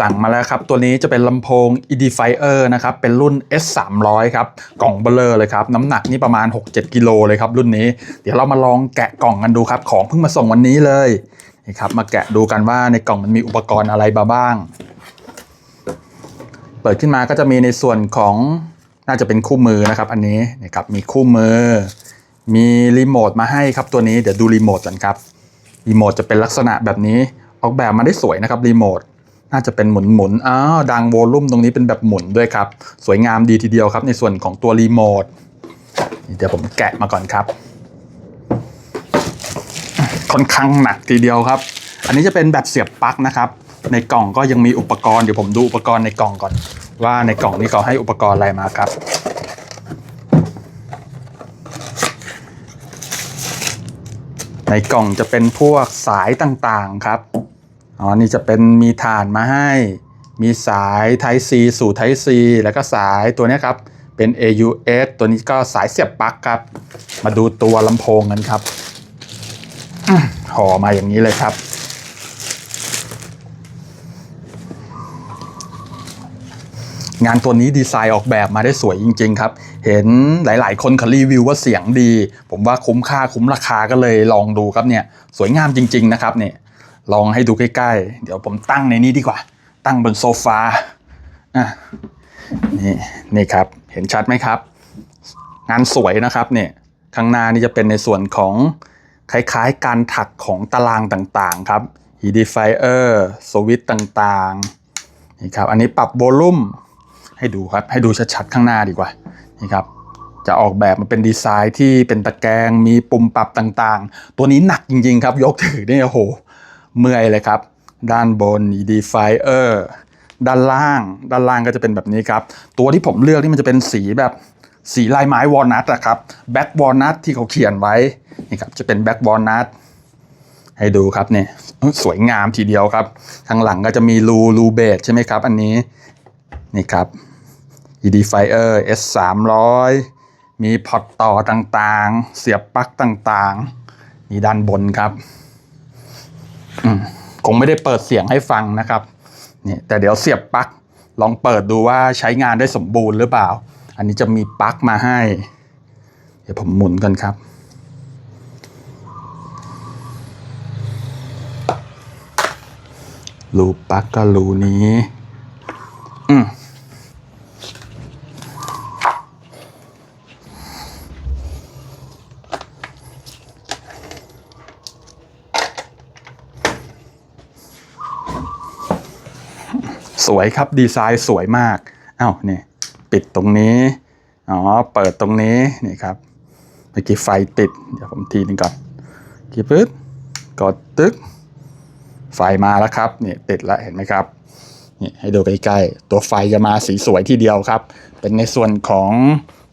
สั่งมาแล้วครับ ตัวนี้จะเป็นลำโพง Edifier นะครับ เป็นรุ่น S 3 0 0ครับ กล่องเบลเลอร์เลยครับ น้ำหนักนี่ประมาณ 6-7 กิโลเลยครับ รุ่นนี้ เดี๋ยวเรามาลองแกะกล่องกันดูครับ ของเพิ่งมาส่งวันนี้เลย นี่ครับ มาแกะดูกันว่าในกล่องมันมีอุปกรณ์อะไรบ้าง เปิดขึ้นมาก็จะมีในส่วนของน่าจะเป็นคู่มือนะครับ อันนี้นี่ครับ มีคู่มือ มีรีโมทมาให้ครับตัวนี้ เดี๋ยวดูรีโมทกันครับ รีโมทจะเป็นลักษณะแบบนี้ ออกแบบมาได้สวยนะครับรีโมท น่าจะเป็นหมุนหมุนอ้าวดังโวลุ่มตรงนี้เป็นแบบหมุนด้วยครับ สวยงามดีทีเดียวครับ ในส่วนของตัวรีโมทเดี๋ยวผมแกะมาก่อนครับ ค่อนข้างหนักทีเดียวครับ อันนี้จะเป็นแบบเสียบปลั๊กนะครับ ในกล่องก็ยังมีอุปกรณ์เดี๋ยวผมดูอุปกรณ์ในกล่องก่อน ว่าในกล่องนี้เขาให้อุปกรณ์อะไรมาครับในกล่องจะเป็นพวกสายต่างๆครับ อ๋อ นี่จะเป็นมีฐานมาให้ มีสาย Type C สู่ Type C แล้วก็สายตัวนี้ครับ เป็น AUX ตัวนี้ก็สายเสียบปลั๊กครับ มาดูตัวลำโพงกันครับห่อมาอย่างนี้เลยครับ งานตัวนี้ดีไซน์ออกแบบมาได้สวยจริง ๆ ครับ เห็นหลายๆ คนเขารีวิวว่าเสียงดี ผมว่าคุ้มค่าคุ้มราคาก็เลยลองดูครับเนี่ย สวยงามจริง ๆ นะครับเนี่ย ลองให้ดูใกล้ๆ เดี๋ยวผมตั้งในนี้ดีกว่า ตั้งบนโซฟาอะนี่นี่ครับ เห็นชัดไหมครับ งานสวยนะครับเนี่ยข้างหน้านี่จะเป็นในส่วนของคล้ายๆ การถักของตารางต่างๆครับ Edifier สวิตช์ต่างๆนี่ครับอันนี้ปรับโวลูมให้ดูครับ ให้ดูชัดๆ ข้างหน้าดีกว่านี่ครับจะออกแบบมาเป็นดีไซน์ที่เป็นตะแกรงมีปุ่มปรับต่างๆ ตัวนี้หนักจริงๆครับ ยกถือเนี่โอ้โห เมื่อยเลยครับ ด้านบน Edifier ด้านล่าง ด้านล่างก็จะเป็นแบบนี้ครับ ตัวที่ผมเลือกนี่มันจะเป็นสีแบบสีลายไม้วอลนัทอะครับแบ็กวอลนัทที่เขาเขียนไว้นี่ครับจะเป็นแบ็กวอลนัทให้ดูครับเนี่ยสวยงามทีเดียวครับข้างหลังก็จะมีรูรูเบสใช่ไหมครับ อันนี้นี่ครับ Edifier S 3 0 0มีพอร์ตต่อต่างๆ เสียบปลั๊กต่างๆ นี่ด้านบนครับ คงไม่ได้เปิดเสียงให้ฟังนะครับนี่แต่เดี๋ยวเสียบปลั๊กลองเปิดดูว่าใช้งานได้สมบูรณ์หรือเปล่า อันนี้จะมีปลั๊กมาให้ เดี๋ยวผมหมุนกันครับรูปลั๊กก็รูนี้ อืม สวยครับดีไซน์สวยมากอ้าวนี่ปิดตรงนี้อ๋อเปิดตรงนี้นี่ครับเมื่อกี้ไฟติด เดี๋ยวผมทีนึงก่อนกี่ปึ๊บกดตึ๊กไฟมาแล้วครับนี่ติดแล้วเห็นไหมครับนี่ให้ดูใกล้ๆตัวไฟจะมาสีสวยทีเดียวครับ เป็นในส่วนของ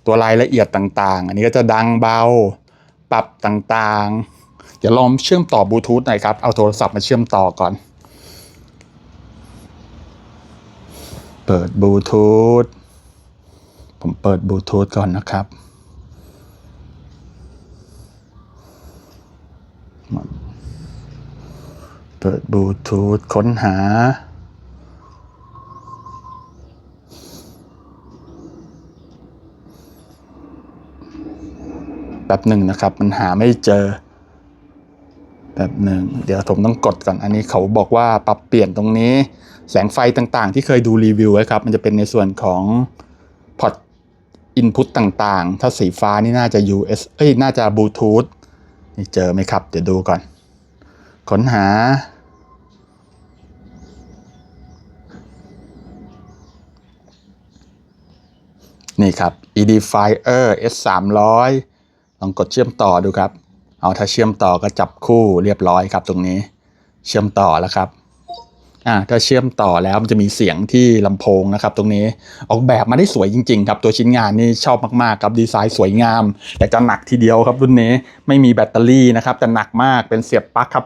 ตัวรายละเอียดต่างๆ อันนี้ก็จะดังเบาปรับต่างๆ เดี๋ยวลองเชื่อมต่อบลูทูธหน่อยครับ เอาโทรศัพท์มาเชื่อมต่อก่อน เปิดบลูทูธ ผมเปิดบลูทูธก่อนนะครับ เปิดบลูทูธค้นหาแบบหนึ่งนะครับ มันหาไม่เจอ แบบหนึ่งเดี๋ยวผมต้องกดก่อนอันนี้เขาบอกว่าปรับเปลี่ยนตรงนี้ แสงไฟต่างๆ ที่เคยดูรีวิวไว้ครับ มันจะเป็นในส่วนของพอร์ตอินพุตต่างๆ ถ้าสีฟ้านี่น่าจะ US เอ้ยน่าจะบลูทูธนี่เจอไหมครับ เดี๋ยวดูก่อน ค้นหา นี่ครับ Edifier S 3 0 0ลองกดเชื่อมต่อดูครับ เอาถ้าเชื่อมต่อก็จับคู่เรียบร้อยครับตรงนี้ เชื่อมต่อแล้วครับอ่าถ้าเชื่อมต่อแล้วมันจะมีเสียงที่ลำโพงนะครับ ตรงนี้ออกแบบมาได้สวยจริง ๆ ครับ ตัวชิ้นงานนี่ชอบมากๆครับดีไซน์สวยงาม แต่จะหนักทีเดียวครับรุ่นนี้ไม่มีแบตเตอรี่นะครับแต่หนักมากเป็นเสียบปลั๊กครับ